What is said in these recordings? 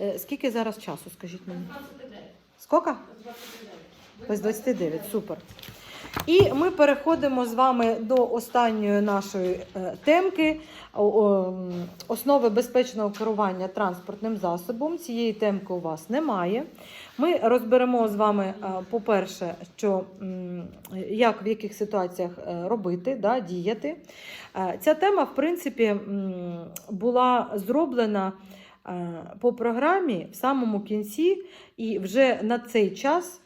Е, Скільки зараз часу, скажіть мені? Скільки? Без 29, супер. І ми переходимо з вами до останньої нашої е, темки основи безпечного керування транспортним засобом. Цієї темки у вас немає. Ми розберемо з вами, е, по-перше, що як в яких ситуаціях е, робити, да, діяти. Ця тема, в принципі, була зроблена по програмі в самому кінці, і вже на цей час.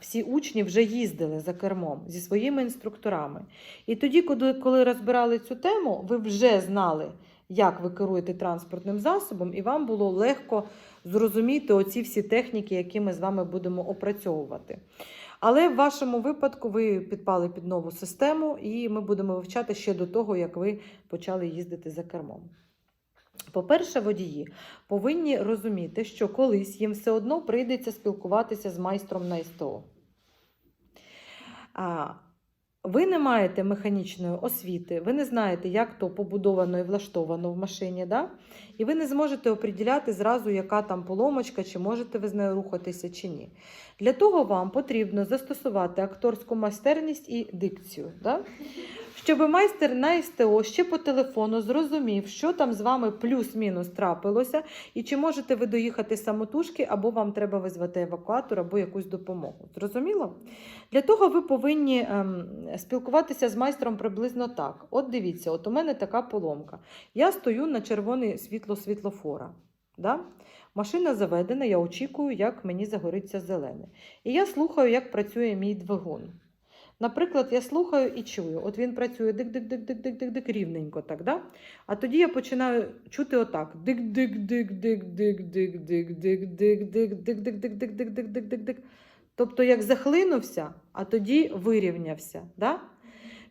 Всі учні вже їздили за кермом зі своїми інструкторами. І тоді, коли розбирали цю тему, ви вже знали, як ви керуєте транспортним засобом, і вам було легко зрозуміти оці всі техніки, які ми з вами будемо опрацьовувати. Але в вашому випадку ви підпали під нову систему, і ми будемо вивчати ще до того, як ви почали їздити за кермом. По-перше, водії повинні розуміти, що колись їм все одно прийдеться спілкуватися з майстром на СТО. Ви не маєте механічної освіти, ви не знаєте, як то побудовано і влаштовано в машині, да? і ви не зможете оприділяти зразу, яка там поломочка, чи можете ви з нею рухатися, чи ні. Для того вам потрібно застосувати акторську майстерність і дикцію. Да? Щоб майстер на СТО ще по телефону зрозумів, що там з вами плюс-мінус трапилося, і чи можете ви доїхати самотужки, або вам треба визвати евакуатор, або якусь допомогу. Зрозуміло? Для того ви повинні ем, спілкуватися з майстром приблизно так. От дивіться, от у мене така поломка. Я стою на червоне світло світлофора. Да? Машина заведена, я очікую, як мені загориться зелене. І я слухаю, як працює мій двигун. Наприклад, я слухаю і чую, от він працює дик-дик-дик-дик-дик-дик рівненько так, да? А тоді я починаю чути отак: дик-дик-дик-дик-дик-дик-дик-дик-дик-дик-дик-дик-дик-дик-дик-дик. Тобто як захлинувся, а тоді вирівнявся. Да?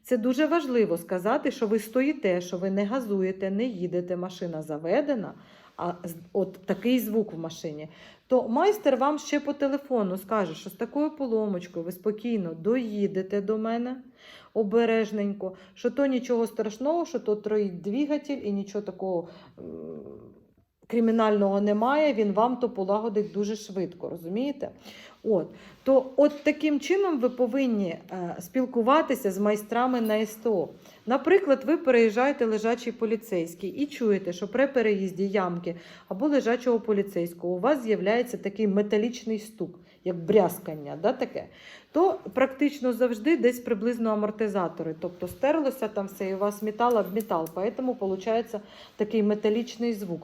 Це дуже важливо сказати, що ви стоїте, що ви не газуєте, не їдете, машина заведена, а от такий звук в машині. То майстер вам ще по телефону скаже, що з такою поломочкою ви спокійно доїдете до мене обережненько, що то нічого страшного, що то троїть двигатель і нічого такого кримінального немає, він вам то полагодить дуже швидко, розумієте? От. То от таким чином ви повинні е, спілкуватися з майстрами на СТО. Наприклад, ви переїжджаєте лежачий поліцейський і чуєте, що при переїзді ямки або лежачого поліцейського у вас з'являється такий металічний стук, як брязкання, да, таке, то практично завжди десь приблизно амортизатори. Тобто стерлося там все, і у вас метал об метал, тому виходить такий металічний звук.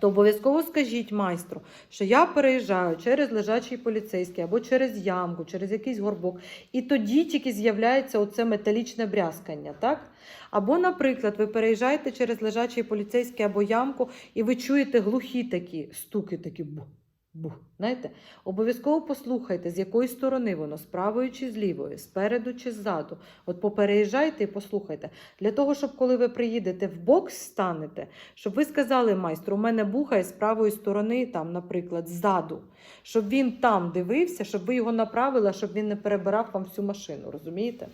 То обов'язково скажіть майстру, що я переїжджаю через лежачий поліцейський або через ямку, через якийсь горбок, і тоді тільки з'являється оце металічне брязкання. Так? Або, наприклад, ви переїжджаєте через лежачий поліцейський або ямку, і ви чуєте глухі такі стуки, такі бух. Бух, знаєте, обов'язково послухайте, з якої сторони воно, з правої чи з лівої, спереду чи ззаду. От попереїжджайте і послухайте. Для того, щоб коли ви приїдете в бокс, станете, щоб ви сказали майстру, у мене бухає з правої сторони, там, наприклад, ззаду, щоб він там дивився, щоб ви його направили, щоб він не перебирав вам всю машину, розумієте?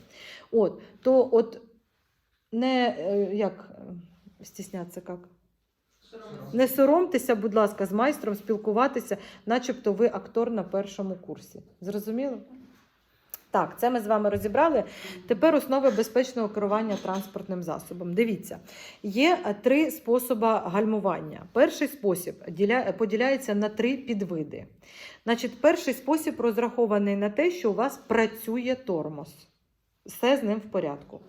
От, то от не е, як стіснятися як? Не соромтеся, будь ласка, з майстром спілкуватися, начебто ви актор на першому курсі. Зрозуміло? Так, це ми з вами розібрали. Тепер основи безпечного керування транспортним засобом. Дивіться, є три способи гальмування. Перший спосіб поділяється на три підвиди. Значить, перший спосіб розрахований на те, що у вас працює тормоз. Все з ним в порядку.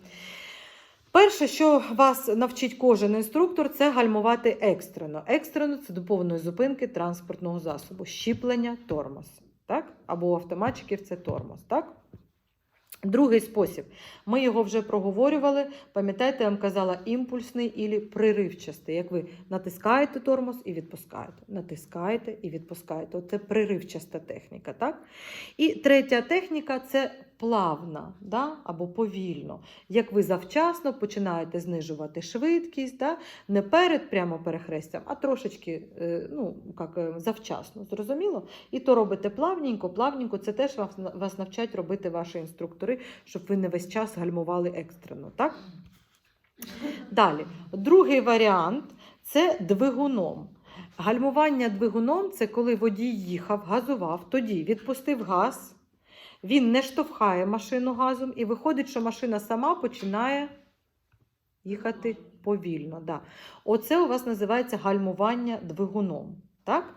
Перше, що вас навчить кожен інструктор, це гальмувати екстрено. Екстрено це до повної зупинки транспортного засобу, щіплення, тормоз. Так? Або у автоматчиків це тормоз. Так? Другий спосіб. Ми його вже проговорювали. Пам'ятаєте, я вам казала імпульсний і приривчастий. Як ви натискаєте тормоз і відпускаєте. Натискаєте і відпускаєте. Це приривчаста техніка. Так? І третя техніка це плавна да? або повільно. Як ви завчасно починаєте знижувати швидкість, да? не перед прямо перехрестям, а трошечки е, ну, як, е, завчасно. Зрозуміло? І то робите плавненько, плавненько. Це теж вас навчать робити ваші інструктори, щоб ви не весь час гальмували екстрено. Так? Далі, другий варіант це двигуном. Гальмування двигуном це коли водій їхав, газував, тоді відпустив газ, він не штовхає машину газом, і виходить, що машина сама починає їхати повільно. Да. Оце у вас називається гальмування двигуном. Так?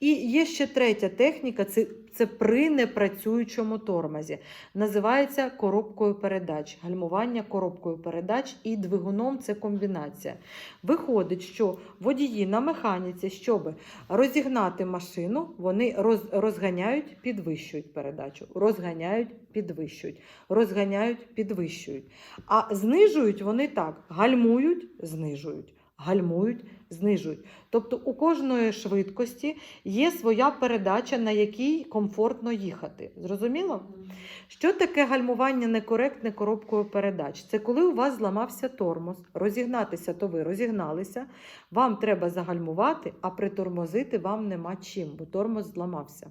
І є ще третя техніка це, це при непрацюючому тормозі. Називається коробкою передач. Гальмування коробкою передач і двигуном це комбінація. Виходить, що водії на механіці, щоб розігнати машину, вони роз, розганяють, підвищують передачу, розганяють, підвищують, розганяють, підвищують. А знижують вони так: гальмують, знижують, гальмують, знижують. Тобто у кожної швидкості є своя передача, на якій комфортно їхати. Зрозуміло? Що таке гальмування некоректне коробкою передач? Це коли у вас зламався тормоз, розігнатися, то ви розігналися, вам треба загальмувати, а притормозити вам нема чим, бо тормоз зламався.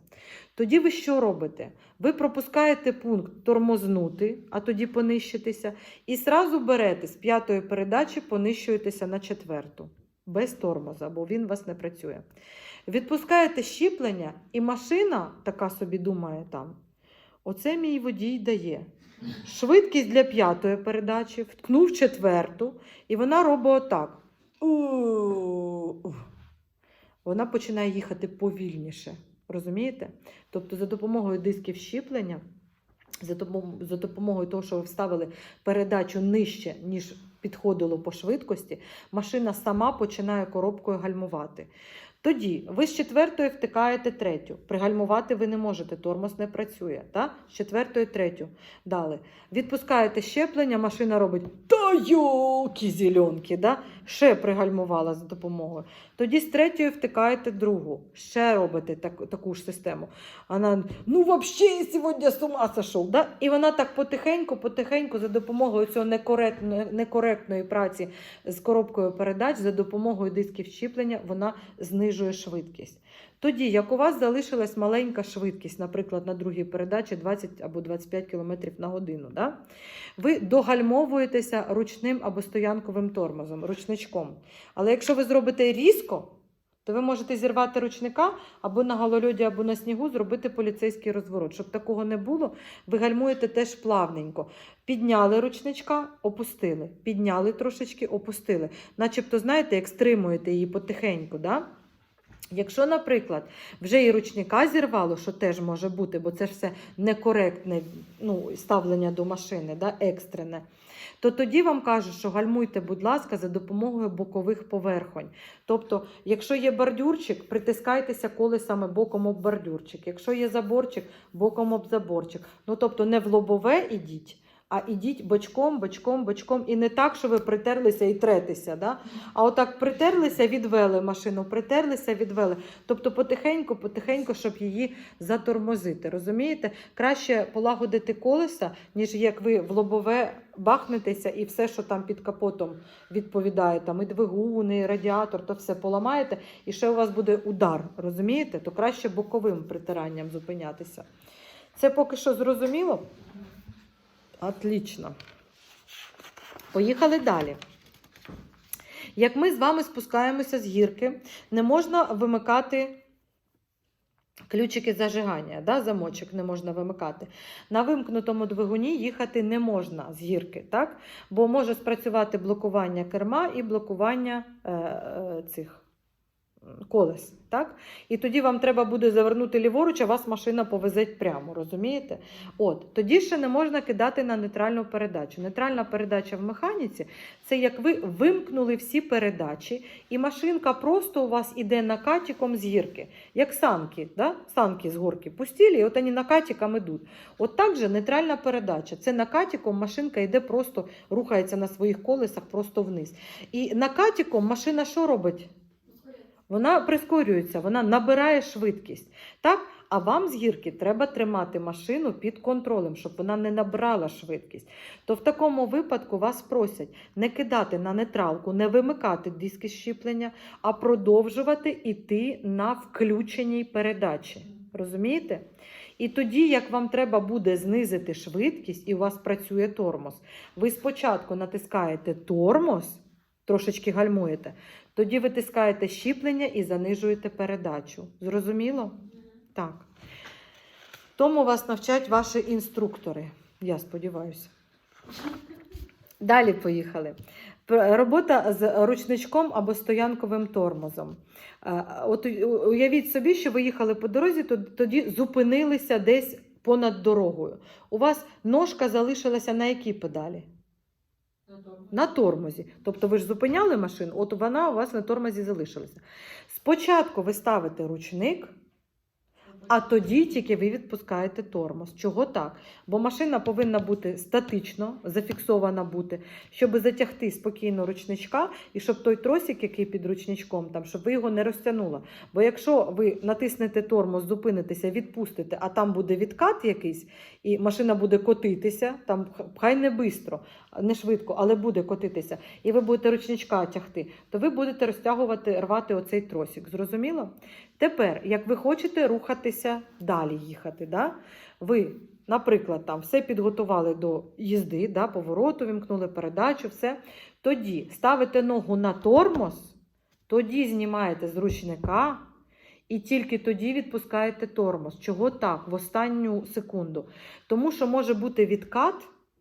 Тоді ви що робите? Ви пропускаєте пункт тормознути, а тоді понищитися, і зразу берете з п'ятої передачі, понищуєтеся на четверту. Без тормоза, бо він у вас не працює. Відпускаєте щіплення, і машина така собі думає там. Оце мій водій дає. Швидкість для п'ятої передачі, вткнув четверту, і вона робить отак. Вона починає їхати повільніше. Розумієте? Тобто, за допомогою дисків щіплення, за допомогою того, що ви вставили передачу нижче, ніж підходило по швидкості, машина сама починає коробкою гальмувати. Тоді ви з четвертої втикаєте третю. Пригальмувати ви не можете, тормоз не працює. Та? З четвертої третю дали. Відпускаєте щеплення, машина робить та йолки зеленки, да? ще пригальмувала за допомогою. Тоді з третьої втикаєте другу, ще робите так, таку ж систему. Вона, ну взагалі, сьогодні з ума сошов. Да? І вона так потихеньку, потихеньку, за допомогою цього некоректної, некоректної праці з коробкою передач, за допомогою дисків щіплення, вона знижує швидкість. Тоді, як у вас залишилась маленька швидкість, наприклад, на другій передачі 20 або 25 км на годину, да? ви догальмовуєтеся ручним або стоянковим тормозом, ручничком. Але якщо ви зробите різко, то ви можете зірвати ручника або на голольоді, або на снігу зробити поліцейський розворот. Щоб такого не було, ви гальмуєте теж плавненько. Підняли ручничка, опустили. Підняли трошечки, опустили. Начебто, знаєте, як стримуєте її потихеньку. Да? Якщо, наприклад, вже і ручника зірвало, що теж може бути, бо це ж все некоректне ну, ставлення до машини, да, екстрене, то тоді вам кажуть, що гальмуйте, будь ласка, за допомогою бокових поверхонь. Тобто, якщо є бордюрчик, притискайтеся колесами боком об бордюрчик. Якщо є заборчик, боком об заборчик. Ну, тобто, не в лобове ідіть. А ідіть бочком, бочком, бочком. І не так, що ви притерлися і третеся. Да? А отак притерлися, відвели машину, притерлися, відвели. Тобто потихеньку, потихеньку, щоб її затормозити. Розумієте? Краще полагодити колеса, ніж як ви в лобове бахнетеся і все, що там під капотом відповідає, там і двигун, і радіатор, то все поламаєте, і ще у вас буде удар. Розумієте? То краще боковим притиранням зупинятися. Це поки що зрозуміло? Отлично. Поїхали далі. Як ми з вами спускаємося з гірки, не можна вимикати ключики зажигання, да? замочок не можна вимикати. На вимкнутому двигуні їхати не можна з гірки, так? бо може спрацювати блокування керма і блокування е, е, цих колес. Так? І тоді вам треба буде завернути ліворуч, а вас машина повезе прямо, розумієте? От, тоді ще не можна кидати на нейтральну передачу. Нейтральна передача в механіці це як ви вимкнули всі передачі, і машинка просто у вас іде накатіком з гірки, як санки, да? санки з горки пустілі, і от вони накатіком йдуть. От так же нейтральна передача. Це накатіком машинка йде просто, рухається на своїх колесах просто вниз. І накатіком машина що робить? Вона прискорюється, вона набирає швидкість. Так? А вам з гірки треба тримати машину під контролем, щоб вона не набрала швидкість. То в такому випадку вас просять не кидати на нейтралку, не вимикати диски щіплення, а продовжувати йти на включеній передачі. Розумієте? І тоді, як вам треба буде знизити швидкість, і у вас працює тормоз, ви спочатку натискаєте тормоз, трошечки гальмуєте, Тоді витискаєте щіплення і занижуєте передачу. Зрозуміло? Так. Тому вас навчать ваші інструктори. Я сподіваюся. Далі поїхали. Робота з ручничком або стоянковим тормозом. Е, От уявіть собі, що ви їхали по дорозі, то тоді зупинилися десь понад дорогою. У вас ножка залишилася на якій педалі? На тормозі. Тобто ви ж зупиняли машину, от вона у вас на тормозі залишилася. Спочатку ви ставите ручник, а тоді тільки ви відпускаєте тормоз. Чого так? Бо машина повинна бути статично зафіксована бути, щоб затягти спокійно ручничка, і щоб той тросик, який під ручничком, там, щоб ви його не розтягнули. Бо якщо ви натиснете тормоз, зупинитеся, відпустите, а там буде відкат якийсь, і машина буде котитися, там хай не бистро, не швидко, але буде котитися, і ви будете ручничка тягти, то ви будете розтягувати, рвати оцей тросик. Зрозуміло? Тепер, як ви хочете рухатися далі їхати, да? ви, наприклад, там все підготували до їзди, да? повороту, вімкнули передачу, все. Тоді ставите ногу на тормоз, тоді знімаєте з ручника. І тільки тоді відпускаєте тормоз. Чого так? В останню секунду. Тому що може бути відкат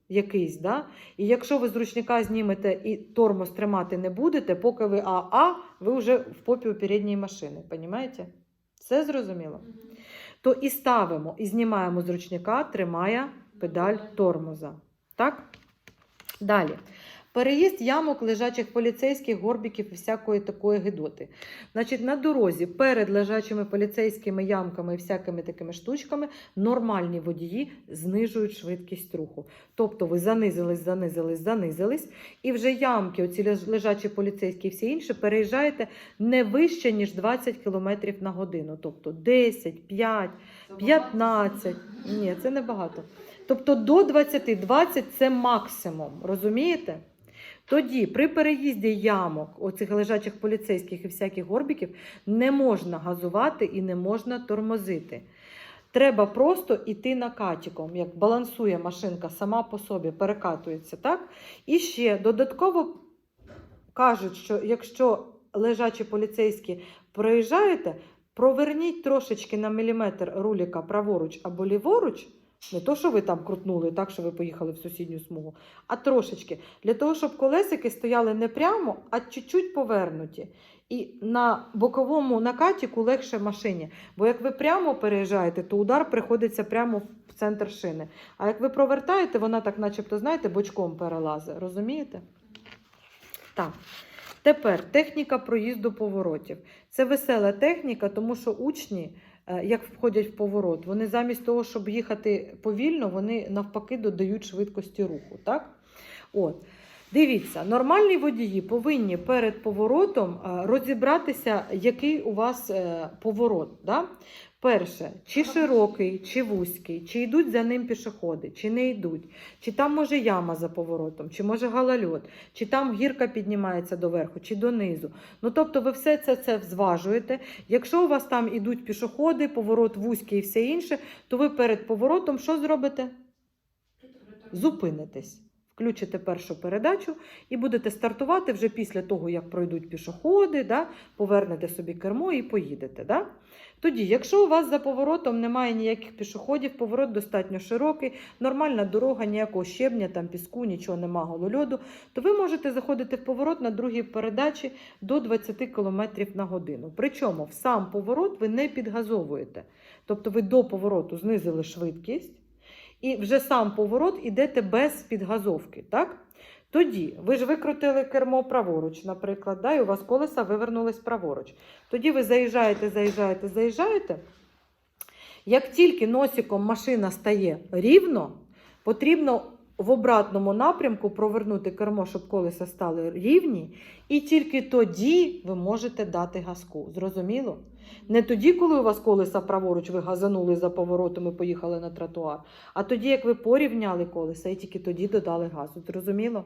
якийсь, да? і якщо ви з ручника знімете і тормоз тримати не будете, поки ви АА, ви вже в попі у передньої машини. Понімаєте? Все зрозуміло? То і ставимо, і знімаємо з ручника, тримає педаль тормоза. Так? Далі. Переїзд ямок лежачих поліцейських, горбіків і всякої такої гидоти. Значить, на дорозі перед лежачими поліцейськими ямками і всякими такими штучками нормальні водії знижують швидкість руху. Тобто ви занизились, занизились, занизились, і вже ямки, оці лежачі поліцейські і всі інші, переїжджаєте не вище, ніж 20 км на годину. Тобто 10, 5, 15. Ні, це не багато. Тобто до 20, 20 це максимум. Розумієте? Тоді при переїзді ямок, оцих лежачих поліцейських і всяких горбіків, не можна газувати і не можна тормозити. Треба просто йти накатіком, як балансує машинка сама по собі, перекатується. так? І ще додатково кажуть, що якщо лежачі поліцейські проїжджаєте, проверніть трошечки на міліметр руліка праворуч або ліворуч. Не то, що ви там крутнули, так що ви поїхали в сусідню смугу, а трошечки. Для того, щоб колесики стояли не прямо, а чуть-чуть повернуті. І на боковому накатіку легше машині. Бо як ви прямо переїжджаєте, то удар приходиться прямо в центр шини. А як ви провертаєте, вона так, начебто, знаєте, бочком перелазить. Розумієте? Так. Тепер техніка проїзду поворотів. Це весела техніка, тому що учні, як входять в поворот, вони замість того, щоб їхати повільно, вони навпаки додають швидкості руху. Так? От. Дивіться, нормальні водії повинні перед поворотом е, розібратися, який у вас е, поворот. Да? Перше, чи широкий, чи вузький, чи йдуть за ним пішоходи, чи не йдуть, чи там може яма за поворотом, чи може галальот, чи там гірка піднімається доверху, чи донизу. Ну тобто ви все це, це зважуєте. Якщо у вас там ідуть пішоходи, поворот вузький і все інше, то ви перед поворотом що зробите? Зупинитесь. Включите першу передачу і будете стартувати вже після того, як пройдуть пішоходи, да? повернете собі кермо і поїдете. Да? Тоді, якщо у вас за поворотом немає ніяких пішоходів, поворот достатньо широкий, нормальна дорога, ніякого щебня, там піску, нічого нема голольоду, то ви можете заходити в поворот на другій передачі до 20 км на годину. Причому в сам поворот ви не підгазовуєте. Тобто ви до повороту знизили швидкість, і вже сам поворот ідете без підгазовки. Так? Тоді ви ж викрутили кермо праворуч, наприклад, да, і у вас колеса вивернулись праворуч. Тоді ви заїжджаєте, заїжджаєте, заїжджаєте. Як тільки носиком машина стає рівно, потрібно в обратному напрямку провернути кермо, щоб колеса стали рівні, і тільки тоді ви можете дати газку. Зрозуміло? Не тоді, коли у вас колеса праворуч, ви газанули за поворотом і поїхали на тротуар, а тоді, як ви порівняли колеса, і тільки тоді додали газу. Зрозуміло?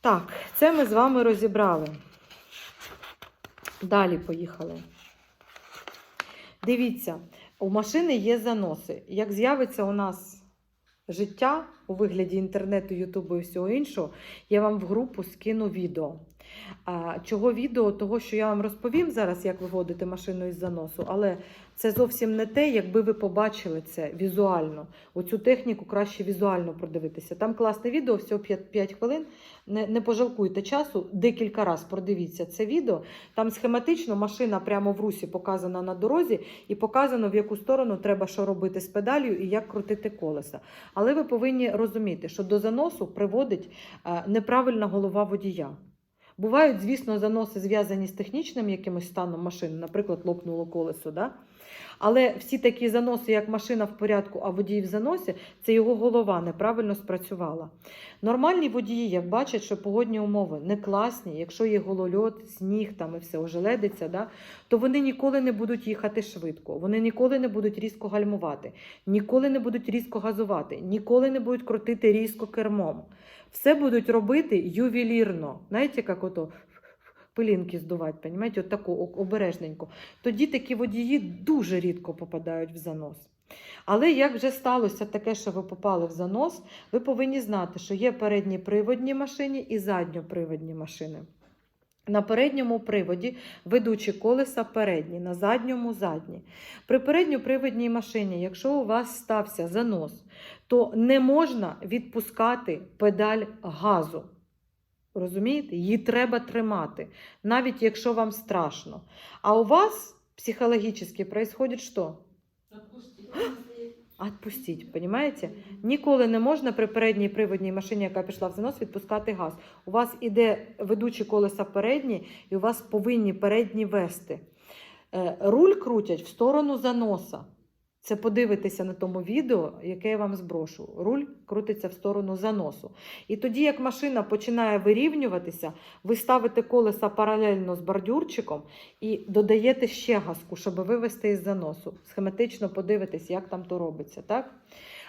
Так, це ми з вами розібрали. Далі поїхали. Дивіться, у машини є заноси. Як з'явиться у нас життя у вигляді інтернету, Ютубу і всього іншого, я вам в групу скину відео. Чого відео? Того, що я вам розповім зараз, як виводити машину із заносу, але це зовсім не те, якби ви побачили це візуально. Оцю техніку краще візуально продивитися. Там класне відео, всього 5, 5 хвилин. Не, не пожалкуйте часу, декілька разів продивіться це відео. Там схематично машина прямо в русі показана на дорозі, і показано, в яку сторону треба що робити з педалью і як крутити колеса. Але ви повинні розуміти, що до заносу приводить е, неправильна голова водія. Бувають, звісно, заноси зв'язані з технічним якимось станом машини, наприклад, лопнуло колесо. Да? Але всі такі заноси, як машина в порядку, а водій в заносі, це його голова неправильно спрацювала. Нормальні водії, як бачать, що погодні умови не класні, якщо є голольот, сніг там і все ожеледиться, да, то вони ніколи не будуть їхати швидко, вони ніколи не будуть різко гальмувати, ніколи не будуть різко газувати, ніколи не будуть крутити різко кермом. Все будуть робити ювелірно. Знаєте, як ото пилінки здувати, понімаєте, от таку обережненько. Тоді такі водії дуже рідко попадають в занос. Але як вже сталося таке, що ви попали в занос, ви повинні знати, що є передні приводні машини і задньоприводні машини. На передньому приводі ведучі колеса передні, на задньому задні. При передньоприводній машині, якщо у вас стався занос, то не можна відпускати педаль газу. Розумієте? Її треба тримати, навіть якщо вам страшно. А у вас психологічно происходит що? Отпустіть, понимаете? Ніколи не можна при передній приводній машині, яка пішла в занос, відпускати газ. У вас іде ведучі колеса передні, і у вас повинні передні вести. Е, Руль крутять в сторону заноса. Це подивитися на тому відео, яке я вам зброшу. Руль крутиться в сторону заносу. І тоді, як машина починає вирівнюватися, ви ставите колеса паралельно з бордюрчиком і додаєте ще газку, щоб вивести із заносу. Схематично подивитись, як там то робиться. Так?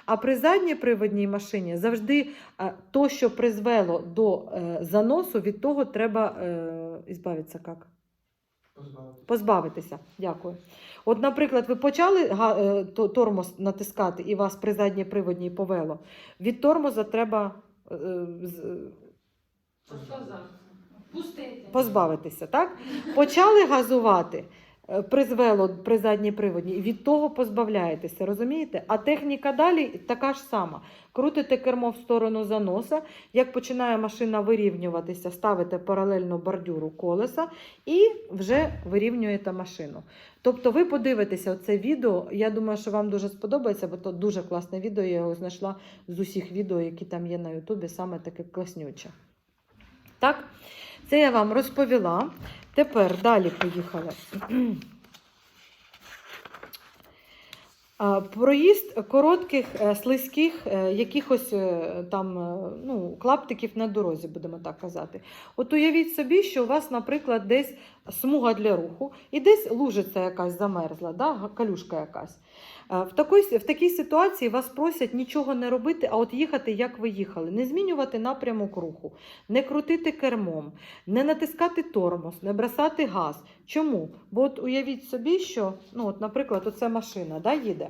А при задньоприводній машині завжди е, то, що призвело до е, заносу, від того треба е, як? Позбавитися. Дякую. От, наприклад, ви почали е, то- тормоз натискати і вас при задній приводній повело. Від тормоза треба е, з- Пустити. позбавитися. Так? Почали газувати, е, призвело при задній приводній, і від того позбавляєтеся, розумієте? А техніка далі така ж сама. Крутите кермо в сторону заноса, як починає машина вирівнюватися, ставите паралельно бордюру колеса і вже вирівнюєте машину. Тобто ви подивитеся це відео. Я думаю, що вам дуже сподобається, бо то дуже класне відео. Я його знайшла з усіх відео, які там є на Ютубі, саме таке класнюче. Так, це я вам розповіла. Тепер далі поїхали. Проїзд коротких, е, слизьких, е, якихось е, там ну, клаптиків на дорозі, будемо так казати. От уявіть собі, що у вас, наприклад, десь смуга для руху, і десь лужиця якась замерзла, да? калюшка якась. Е, В такій, в такій ситуації вас просять нічого не робити, а от їхати, як ви їхали, не змінювати напрямок руху, не крутити кермом, не натискати тормоз, не бросати газ. Чому? Бо от уявіть собі, що, ну, от, наприклад, оце машина да, їде.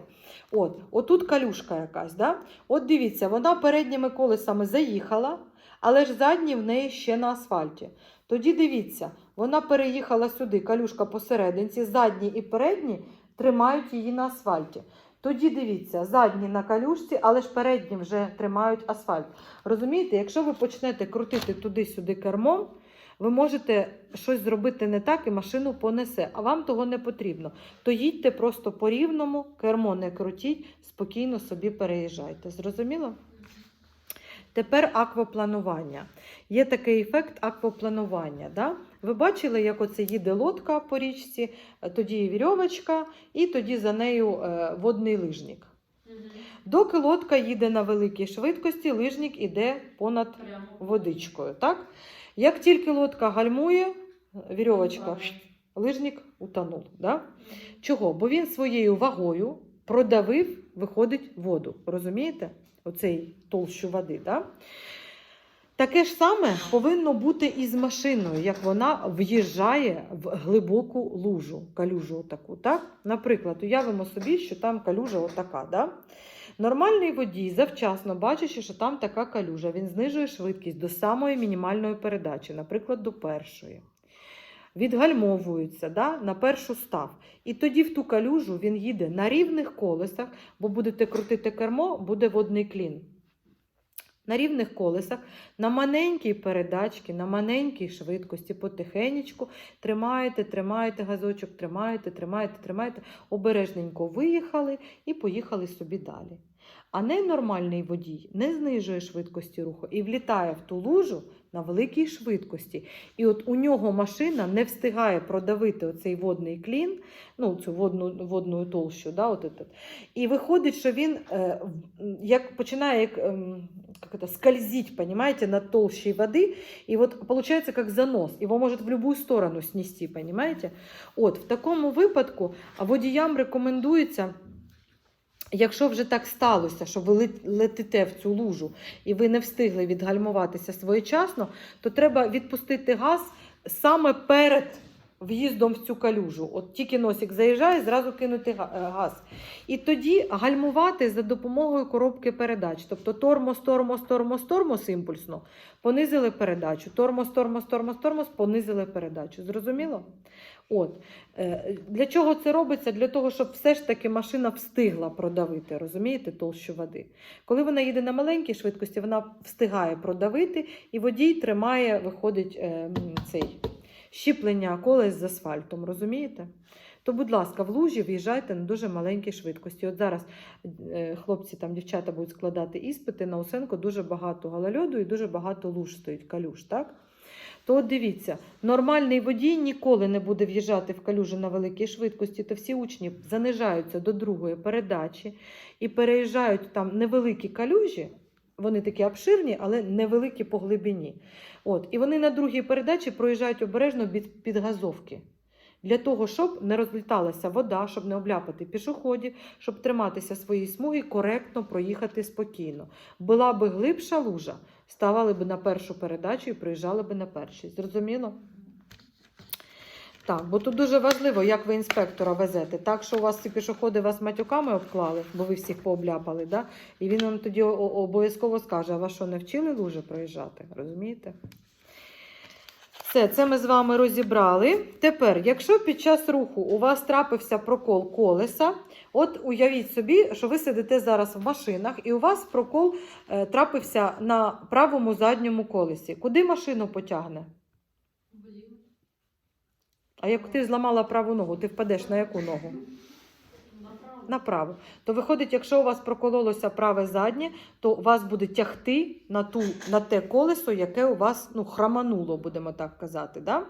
От, отут калюшка якась. Да? От дивіться, вона передніми колесами заїхала, але ж задні в неї ще на асфальті. Тоді дивіться, вона переїхала сюди, калюшка посерединці, задні і передні тримають її на асфальті. Тоді дивіться, задні на калюшці, але ж передні вже тримають асфальт. Розумієте, якщо ви почнете крутити туди-сюди кермом, ви можете щось зробити не так і машину понесе, а вам того не потрібно. То їдьте просто по рівному, кермо не крутіть, спокійно собі переїжджайте. Зрозуміло? Тепер аквапланування. Є такий ефект аквапланування. Да? Ви бачили, як оце їде лодка по річці, е, тоді вірьовочка, і тоді за нею е, водний лижник. Доки лодка їде на великій швидкості, лижник іде понад Прямо. водичкою. Так? Як тільки лодка гальмує, вірьовочка, лижник утонув. Да? Чого? Бо він своєю вагою продавив, виходить воду. Розумієте? Оцей толщу води. Да? Таке ж саме повинно бути і з машиною, як вона в'їжджає в глибоку лужу, калюжу отаку. Так? Наприклад, уявимо собі, що там калюжа отака. Да? Нормальний водій, завчасно бачачи, що там така калюжа, він знижує швидкість до самої мінімальної передачі, наприклад, до першої. Відгальмовується да, на першу став. І тоді в ту калюжу він їде на рівних колесах, бо будете крутити кермо, буде водний клін. На рівних колесах, на маленькій передачці, на маленькій швидкості, потихенечку тримаєте, тримаєте газочок, тримаєте, тримаєте, тримаєте, обережненько виїхали і поїхали собі далі. А ненормальний водій не знижує швидкості руху і влітає в ту лужу на великій швидкості. І от у нього машина не встигає продавити оцей водний клін, ну цю водну, водну толщу. Да, от этот. І виходить, що він е, в- як починає як, ем, как это, скользить, понимаете, на толщей воды, и вот получается как занос, его может в любую сторону снести, понимаете? От, в такому випадку водіям рекомендується, якщо вже так сталося, що ви лет- летите в цю лужу і ви не встигли відгальмуватися своєчасно, то треба відпустити газ саме перед в'їздом в цю калюжу. От тільки носик заїжджає, зразу кинути е, газ. І тоді гальмувати за допомогою коробки передач. Тобто тормоз, тормоз, тормоз, тормоз імпульсно, понизили передачу. Тормоз, тормоз, тормоз, тормоз, понизили передачу. Зрозуміло? От. Е, Для чого це робиться? Для того, щоб все ж таки машина встигла продавити, розумієте, толщу води. Коли вона їде на маленькій швидкості, вона встигає продавити, і водій тримає, виходить е, цей щіплення колес з асфальтом, розумієте? То, будь ласка, в лужі в'їжджайте на дуже маленькій швидкості. От зараз е, хлопці, там, дівчата будуть складати іспити на Усенко, дуже багато галальоду і дуже багато луж стоїть, калюж, так? То от дивіться, нормальний водій ніколи не буде в'їжджати в калюжу на великій швидкості, то всі учні занижаються до другої передачі і переїжджають там невеликі калюжі, вони такі обширні, але невеликі по глибині. От, і вони на другій передачі проїжджають обережно від підгазовки. Для того, щоб не розліталася вода, щоб не обляпати пішоходів, щоб триматися своєї смуги, коректно проїхати спокійно. Була би глибша лужа, ставали б на першу передачу і проїжджали б на першій. Зрозуміло? Так, бо тут дуже важливо, як ви інспектора везете. Так, що у вас ці пішоходи вас матюками обклали, бо ви всіх пообляпали, да? і він вам тоді обов'язково скаже, а вас що не вчили лужи проїжджати? Розумієте? Все, це ми з вами розібрали. Тепер, якщо під час руху у вас трапився прокол колеса, от уявіть собі, що ви сидите зараз в машинах, і у вас прокол е, трапився на правому задньому колесі. Куди машину потягне? А як ти зламала праву ногу, ти впадеш на яку ногу? Направо. То виходить, якщо у вас прокололося праве заднє, то вас буде тягти на, ту, на те колесо, яке у вас ну, храмануло, будемо так казати. Да?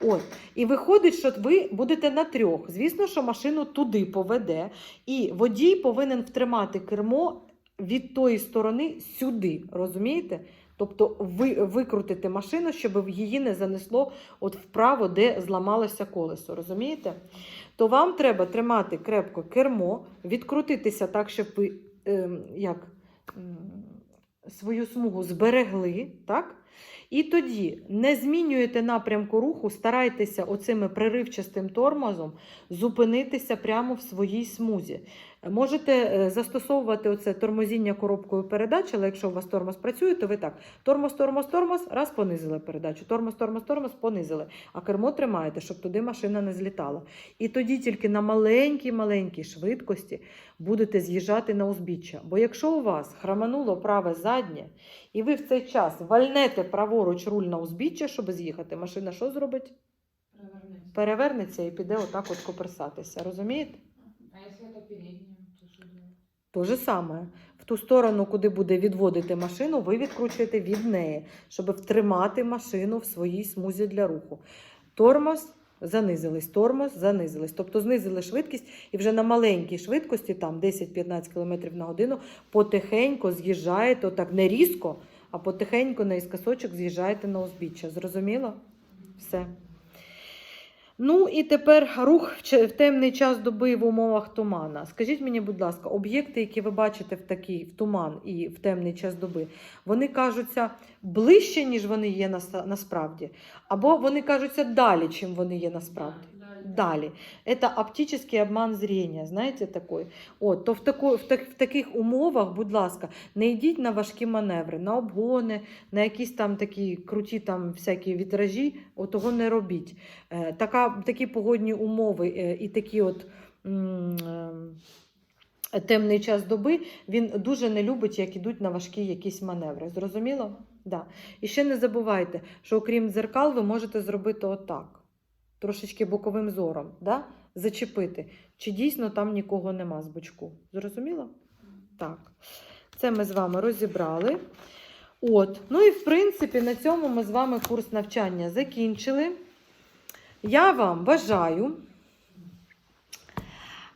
От. І виходить, що ви будете на трьох. Звісно, що машину туди поведе, і водій повинен втримати кермо від тої сторони сюди. Розумієте? Тобто ви викрутити машину, щоб її не занесло от вправо, де зламалося колесо. Розумієте? То вам треба тримати крепко кермо, відкрутитися так, щоб ви е, як, свою смугу зберегли. так? І тоді не змінюєте напрямку руху, старайтеся оцими приривчастим тормозом зупинитися прямо в своїй смузі. Можете е, застосовувати оце тормозіння коробкою передач, але якщо у вас тормоз працює, то ви так: тормоз, тормоз, тормоз, раз понизили передачу, тормоз, тормоз, тормоз, понизили. А кермо тримаєте, щоб туди машина не злітала. І тоді тільки на маленькій-маленькій швидкості будете з'їжджати на узбіччя. Бо якщо у вас храмануло праве заднє, і ви в цей час вальнете праворуч руль на узбіччя, щоб з'їхати, машина що зробить? Перевернеться і піде отак от коперсатися. Розумієте? А если это переднее, то делать? То же саме. В ту сторону, куди буде відводити машину, ви відкручуєте від неї, щоб втримати машину в своїй смузі для руху. Тормоз занизились, тормоз занизились. Тобто знизили швидкість і вже на маленькій швидкості, там 10-15 км на годину, потихеньку з'їжджаєте, отак не різко, а потихеньку наїскосочок з'їжджаєте на узбіччя. Зрозуміло? Все. Ну і тепер рух в темний час доби в умовах тумана. Скажіть мені, будь ласка, об'єкти, які ви бачите в такий в туман і в темний час доби, вони кажуться ближче, ніж вони є насправді, або вони кажуться далі, чим вони є насправді. Да, далі. Це оптичний обман зрення, знаєте, такий. От, то в, тако, в, так, в таких умовах, будь ласка, не йдіть на важкі маневри, на обгони, на якісь там такі круті там всякі вітражі, отого не робіть. Е, така, такі погодні умови е, і такі от. е, Темний час доби він дуже не любить, як ідуть на важкі якісь маневри. Зрозуміло? Да. І ще не забувайте, що окрім дзеркал, ви можете зробити отак, трошечки боковим зором, да? зачепити. Чи дійсно там нікого нема з бочку. Зрозуміло? Так. Це ми з вами розібрали. От. Ну і в принципі, на цьому ми з вами курс навчання закінчили. Я вам бажаю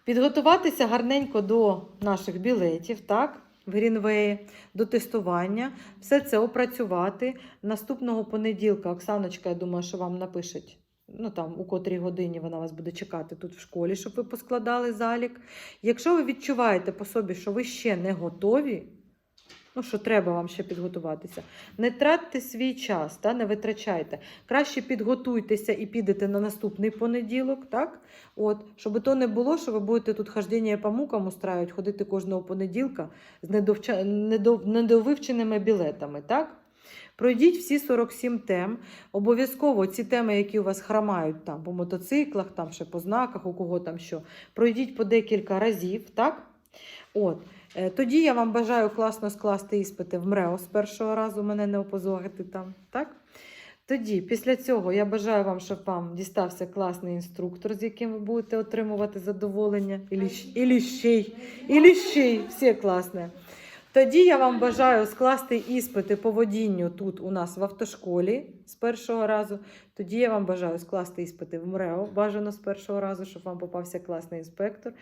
підготуватися гарненько до наших білетів, так? В Грінвеї, до тестування, все це опрацювати. Наступного понеділка Оксаночка, я думаю, що вам напишеть. Ну там у котрій годині вона вас буде чекати тут в школі, щоб ви поскладали залік. Якщо ви відчуваєте по собі, що ви ще не готові, ну що треба вам ще підготуватися, не тратьте свій час, та, не витрачайте. Краще підготуйтеся і підете на наступний понеділок, так? От, щоб то не було, що ви будете тут хождення по мукам устраювати, ходити кожного понеділка з недовча... недов... недовивченими білетами. Так? Пройдіть всі 47 тем. Обов'язково ці теми, які у вас хромають там, по мотоциклах, там ще по знаках, у кого там що, пройдіть по декілька разів. так? От. Е, Тоді я вам бажаю класно скласти іспити в МРЕО з першого разу, мене не опозорити там. так? Тоді, після цього, я бажаю вам, щоб вам дістався класний інструктор, з яким ви будете отримувати задоволення. І ліщ- І ліщей, і ліщей, всі класне. Тоді я вам бажаю скласти іспити по водінню тут у нас в автошколі з першого разу. Тоді я вам бажаю скласти іспити в МРЕО, бажано з першого разу, щоб вам попався класний інспектор,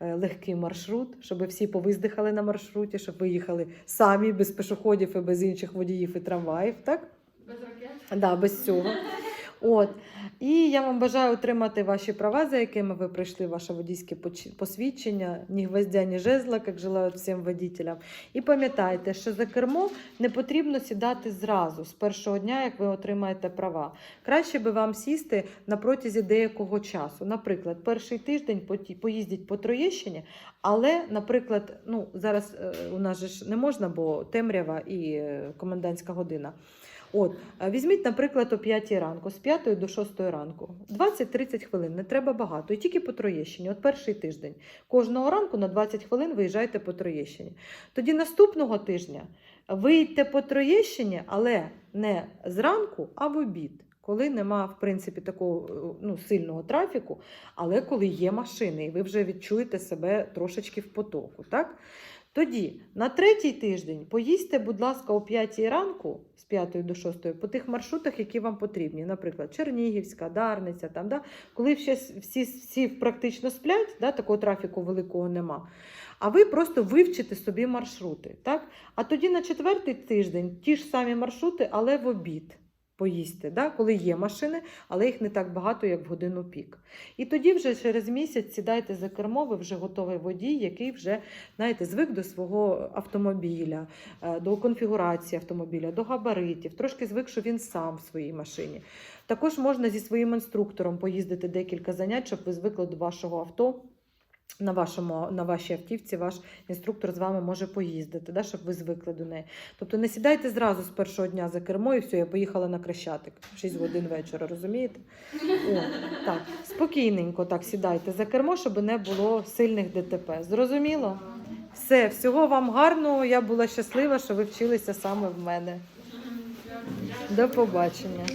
е, легкий маршрут, щоб всі повиздихали на маршруті, щоб ви їхали самі, без пішоходів і без інших водіїв і трамваїв. Так? Без ракет. Да, без цього. От. І я вам бажаю отримати ваші права, за якими ви прийшли, ваше водійське посвідчення, ні гвоздя, ні жезла, як желають всім водителям. І пам'ятайте, що за кермо не потрібно сідати зразу, з першого дня, як ви отримаєте права. Краще би вам сісти на протязі деякого часу. Наприклад, перший тиждень поїздіть по Троєщині, але, наприклад, ну, зараз е, у нас же ж не можна, бо темрява і е, комендантська година. От, е, візьміть, наприклад, о 5 ранку, з 5 до 6 ранку. 20-30 хвилин, не треба багато. І тільки по Троєщині, от перший тиждень. Кожного ранку на 20 хвилин виїжджайте по Троєщині. Тоді наступного тижня виїдьте по Троєщині, але не зранку, а в обід. Коли нема, в принципі, такого е, ну, сильного трафіку, але коли є машини, і ви вже відчуєте себе трошечки в потоку. Так? Тоді на третій тиждень поїздьте, будь ласка, о 5 ранку з 5 до 6 по тих маршрутах, які вам потрібні. Наприклад, Чернігівська, Дарниця, там, да? коли ще всі, всі практично сплять, да? такого трафіку великого нема. А ви просто вивчите собі маршрути. Так? А тоді на четвертий тиждень ті ж самі маршрути, але в обід. Поїсти, да? коли є машини, але їх не так багато, як в годину пік. І тоді вже через місяць сідайте за кермо, ви вже готовий водій, який вже знаєте, звик до свого автомобіля, е, до конфігурації автомобіля, до габаритів, трошки звик, що він сам в своїй машині. Також можна зі своїм інструктором поїздити декілька занять, щоб ви звикли до вашого авто. На, вашому, на вашій автівці ваш інструктор з вами може поїздити, да, щоб ви звикли до неї. Тобто не сідайте зразу з першого дня за кермо і все, я поїхала на Крещатик 6 годин вечора, розумієте? О, так, спокійненько так сідайте за кермо, щоб не було сильних ДТП. Зрозуміло? Все, всього вам гарного. Я була щаслива, що ви вчилися саме в мене. До побачення.